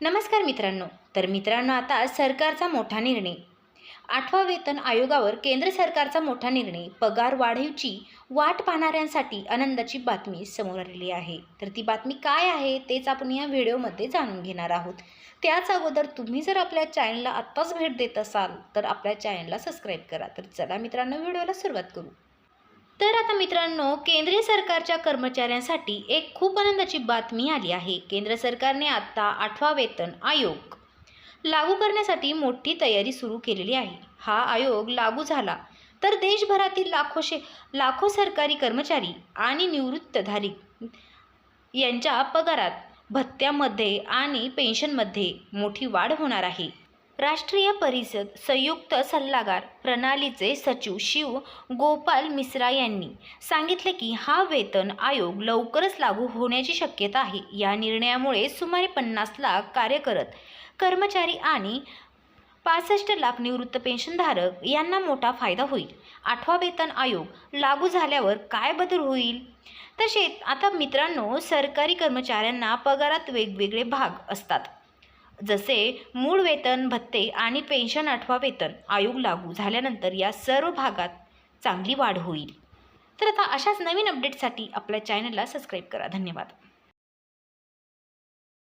नमस्कार मित्रांनो. तर मित्रांनो आता सरकारचा मोठा निर्णय. आठवा वेतन आयोगावर केंद्र सरकारचा मोठा निर्णय. पगार वाढीवची वाट पाहणाऱ्यांसाठी आनंदाची बातमी समोर आलेली आहे. तर ती बातमी काय आहे तेच आपण या व्हिडिओमध्ये जाणून घेणार आहोत. त्याच अगोदर तुम्ही जर आपल्या चॅनलला आत्ताच भेट देत असाल तर आपल्या चॅनलला सबस्क्राईब करा. तर चला मित्रांनो व्हिडिओला सुरुवात करू. तर आता मित्रांनो केंद्रीय सरकारच्या कर्मचाऱ्यांसाठी एक खूप आनंदाची बातमी आली आहे. केंद्र सरकारने आत्ता आठवा वेतन आयोग लागू करण्यासाठी मोठी तयारी सुरू केलेली आहे. हा आयोग लागू झाला तर देशभरातील लाखो शे लाखो सरकारी कर्मचारी आणि निवृत्तधारी यांच्या पगारात भत्त्यामध्ये आणि पेन्शनमध्ये मोठी वाढ होणार आहे. राष्ट्रीय परिषद संयुक्त सल्लागार प्रणालीचे सचिव शिव गोपाल मिश्रा यांनी सांगितले की हा वेतन आयोग लवकरच लागू होण्याची शक्यता आहे. या निर्णयामुळे सुमारे पन्नास लाख कार्यरत कर्मचारी आणि पासष्ट लाख निवृत्त पेन्शनधारक यांना मोठा फायदा होईल. आठवा वेतन आयोग लागू झाल्यावर काय बदल होईल? तसेच आता मित्रांनो सरकारी कर्मचाऱ्यांना पगारात वेगवेगळे भाग असतात. जसे मूळ वेतन भत्ते आणि पेन्शन आठवा वेतन आयोग लागू झाल्यानंतर या सर्व भागात चांगली वाढ होईल. तर आता अशाच नवीन अपडेटसाठी आपल्या चॅनलला सबस्क्राईब करा. धन्यवाद.